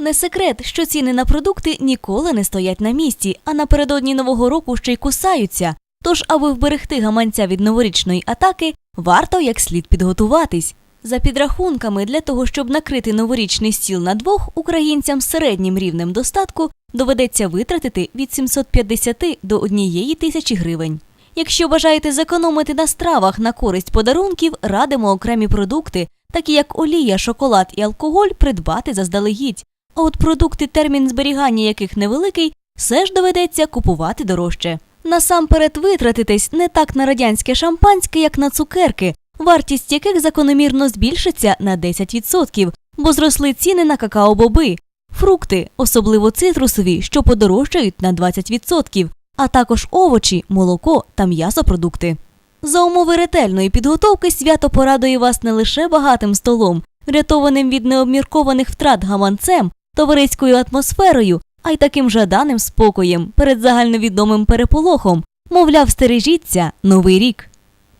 Не секрет, що ціни на продукти ніколи не стоять на місці, а напередодні нового року ще й кусаються. Тож, аби вберегти гаманця від новорічної атаки, варто як слід підготуватись. За підрахунками, для того, щоб накрити новорічний стіл на двох, українцям з середнім рівнем достатку доведеться витратити від 750 до 1 тисячі гривень. Якщо бажаєте зекономити на стравах на користь подарунків, радимо окремі продукти, такі як олія, шоколад і алкоголь, придбати заздалегідь. А от продукти, термін зберігання яких невеликий, все ж доведеться купувати дорожче. Насамперед витратитесь не так на радянське шампанське, як на цукерки, вартість яких закономірно збільшиться на 10%, бо зросли ціни на какао-боби, фрукти, особливо цитрусові, що подорожчають на 20%, а також овочі, молоко та м'ясопродукти. За умови ретельної підготовки свято порадує вас не лише багатим столом, врятованим від необміркованих втрат гаманцем, товариською атмосферою, а й таким жаданим спокоєм перед загальновідомим переполохом. Мовляв, стережіться, новий рік.